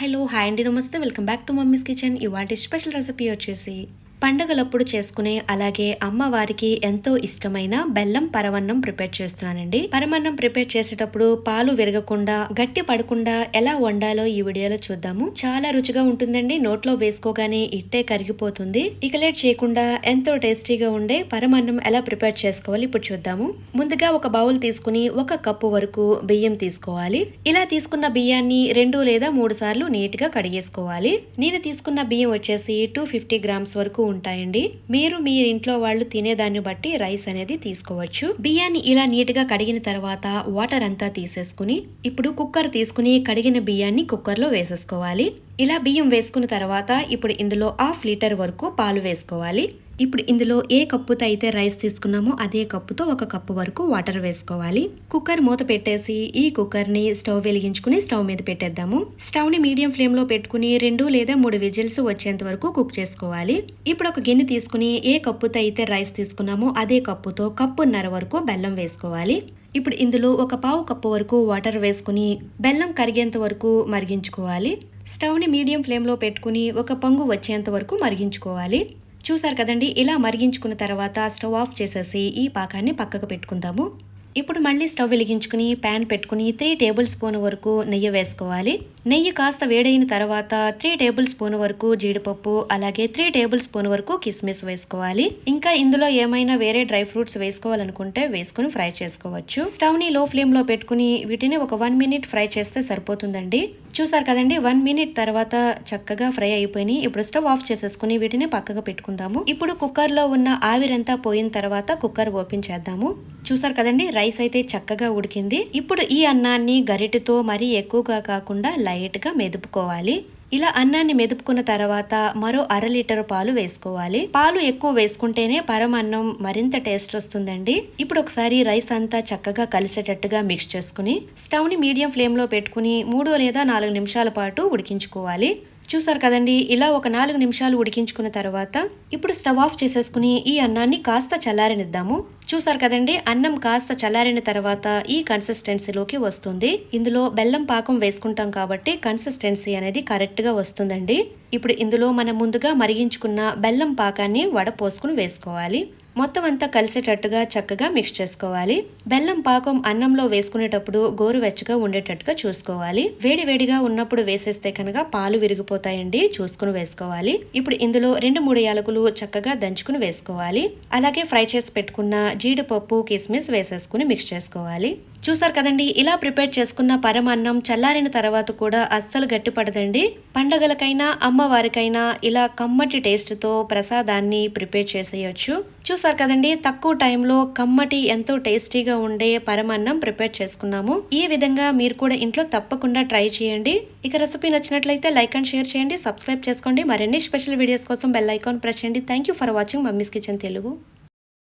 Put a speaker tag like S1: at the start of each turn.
S1: Hello hi అండి నమస్తే. Welcome back to Mummy's Kitchen. ఇవాటి స్పెషల్ రెసిపీ వచ్చేసి పండగలప్పుడు చేసుకునే అలాగే అమ్మవారికి ఎంతో ఇష్టమైన బెల్లం పరమన్నం ప్రిపేర్ చేస్తున్నానండి. పరమన్నం ప్రిపేర్ చేసేటప్పుడు పాలు విరగకుండా గట్టి పడకుండా ఎలా వండాలో ఈ వీడియోలో చూద్దాము. చాలా రుచిగా ఉంటుందండి. నోట్లో వేసుకోగానే ఇట్టే కరిగిపోతుంది. ఇక లేట్ చేయకుండా ఎంతో టేస్టీగా ఉండే పరమన్నం ఎలా ప్రిపేర్ చేసుకోవాలి ఇప్పుడు చూద్దాము. ముందుగా ఒక బౌల్ తీసుకుని ఒక కప్పు వరకు బియ్యం తీసుకోవాలి. ఇలా తీసుకున్న బియ్యాన్ని రెండు లేదా మూడు సార్లు నీట్గా కడిగేసుకోవాలి. నేను తీసుకున్న బియ్యం వచ్చేసి టూ ఫిఫ్టీ గ్రామ్స్ వరకు ఉంటాయండి. మీరు మీ ఇంట్లో వాళ్ళు తినేదాన్ని బట్టి రైస్ అనేది తీసుకోవచ్చు. బియ్యాన్ని ఇలా నీట్గా కడిగిన తర్వాత వాటర్ అంతా తీసేసుకుని ఇప్పుడు కుక్కర్ తీసుకుని కడిగిన బియ్యాన్ని కుక్కర్లో వేసేసుకోవాలి. ఇలా బియ్యం వేసుకున్న తర్వాత ఇప్పుడు ఇందులో హాఫ్ లీటర్ వరకు పాలు వేసుకోవాలి. ఇప్పుడు ఇందులో ఏ కప్పుతో అయితే రైస్ తీసుకున్నామో అదే కప్పుతో ఒక కప్పు వరకు వాటర్ వేసుకోవాలి. కుక్కర్ మూత పెట్టేసి ఈ కుక్కర్ని స్టవ్ వెలిగించుకుని స్టవ్ మీద పెట్టేద్దాము. స్టవ్ని మీడియం ఫ్లేమ్లో పెట్టుకుని రెండు లేదా మూడు విజిల్స్ వచ్చేంత వరకు కుక్ చేసుకోవాలి. ఇప్పుడు ఒక గిన్నె తీసుకుని ఏ కప్పుతో అయితే రైస్ తీసుకున్నామో అదే కప్పుతో కప్పున్నర వరకు బెల్లం వేసుకోవాలి. ఇప్పుడు ఇందులో ఒక పావు కప్పు వరకు వాటర్ వేసుకుని బెల్లం కరిగేంత వరకు మరిగించుకోవాలి. స్టవ్ని మీడియం ఫ్లేమ్లో పెట్టుకుని ఒక పొంగు వచ్చేంత వరకు మరిగించుకోవాలి. చూసారు కదండి ఇలా మరిగించుకున్న తర్వాత స్టవ్ ఆఫ్ చేసేసి ఈ పాకాన్ని పక్కకు పెట్టుకుందాము. ఇప్పుడు మళ్ళీ స్టవ్ వెలిగించుకుని ప్యాన్ పెట్టుకుని త్రీ టేబుల్ స్పూన్ వరకు నెయ్యి వేసుకోవాలి. నెయ్యి కాస్త వేడైన తర్వాత త్రీ టేబుల్ స్పూన్ వరకు జీడిపప్పు అలాగే త్రీ టేబుల్ స్పూన్ వరకు కిస్మిస్ వేసుకోవాలి. ఇంకా ఇందులో ఏమైనా వేరే డ్రై ఫ్రూట్స్ వేసుకోవాలనుకుంటే వేసుకుని ఫ్రై చేసుకోవచ్చు. స్టవ్ని లో ఫ్లేమ్లో పెట్టుకుని వీటిని ఒక వన్ మినిట్ ఫ్రై చేస్తే సరిపోతుందండి. చూసారు కదండి వన్ మినిట్ తర్వాత చక్కగా ఫ్రై అయిపోయినాయి. ఇప్పుడు స్టవ్ ఆఫ్ చేసేసుకుని వీటిని పక్కగా పెట్టుకుందాము. ఇప్పుడు కుక్కర్లో ఉన్న ఆవిరంతా పోయిన తర్వాత కుక్కర్ ఓపెన్ చేద్దాము. చూసారు కదండి రైస్ అయితే చక్కగా ఉడికింది. ఇప్పుడు ఈ అన్నాన్ని గరిటెతో మరీ ఎక్కువగా కాకుండా లైట్గా మెదుపుకోవాలి. ఇలా అన్నాన్ని మెదుపుకున్న తర్వాత మరో అర లీటర్ పాలు వేసుకోవాలి. పాలు ఎక్కువ వేసుకుంటేనే పరమన్నం మరింత టేస్ట్ వస్తుందండి. ఇప్పుడు ఒకసారి రైస్ అంతా చక్కగా కలిసేటట్టుగా మిక్స్ చేసుకుని స్టవ్ని మీడియం ఫ్లేమ్లో పెట్టుకుని మూడు లేదా నాలుగు నిమిషాల పాటు ఉడికించుకోవాలి. చూసారు కదండి ఇలా ఒక నాలుగు నిమిషాలు ఉడికించుకున్న తర్వాత ఇప్పుడు స్టవ్ ఆఫ్ చేసేసుకుని ఈ అన్నాన్ని కాస్త చల్లారనిద్దాము. చూసారు కదండి అన్నం కాస్త చల్లారిన తర్వాత ఈ కన్సిస్టెన్సీలోకి వస్తుంది. ఇందులో బెల్లం పాకం వేసుకుంటాం కాబట్టి కన్సిస్టెన్సీ అనేది కరెక్ట్గా వస్తుందండి. ఇప్పుడు ఇందులో మనం ముందుగా మరిగించుకున్న బెల్లం పాకాన్ని వడపోసుకుని వేసుకోవాలి. మొత్తం అంతా కలిసేటట్టుగా చక్కగా మిక్స్ చేసుకోవాలి. బెల్లం పాకం అన్నంలో వేసుకునేటప్పుడు గోరువెచ్చగా ఉండేటట్టుగా చూసుకోవాలి. వేడి వేడిగా ఉన్నప్పుడు వేసేస్తే కనుక పాలు విరిగిపోతాయండి చూసుకుని వేసుకోవాలి. ఇప్పుడు ఇందులో రెండు మూడు యాలకులు చక్కగా దంచుకుని వేసుకోవాలి. అలాగే ఫ్రై చేసి పెట్టుకున్న జీడిపప్పు కిస్మిస్ వేసేసుకుని మిక్స్ చేసుకోవాలి. చూసారు కదండి ఇలా ప్రిపేర్ చేసుకున్న పరమాన్నం చల్లారిన తర్వాత కూడా అస్సలు గట్టిపడదండి. పండగలకైనా అమ్మవారికైనా ఇలా కమ్మటి టేస్ట్తో ప్రసాదాన్ని ప్రిపేర్ చేసేయచ్చు. చూసారు కదండి తక్కువ టైంలో కమ్మటి ఎంతో టేస్టీగా ఉండే పరమాన్నం ప్రిపేర్ చేసుకున్నాము. ఈ విధంగా మీరు కూడా ఇంట్లో తప్పకుండా ట్రై చేయండి. ఇక రెసిపీ నచ్చినట్లయితే లైక్ అండ్ షేర్ చేయండి సబ్స్క్రైబ్ చేసుకోండి. మరిన్ని స్పెషల్ వీడియోస్ కోసం బెల్ ఐకాన్ ప్రెస్ చేయండి. Thank you for watching Mummy's Kitchen Telugu.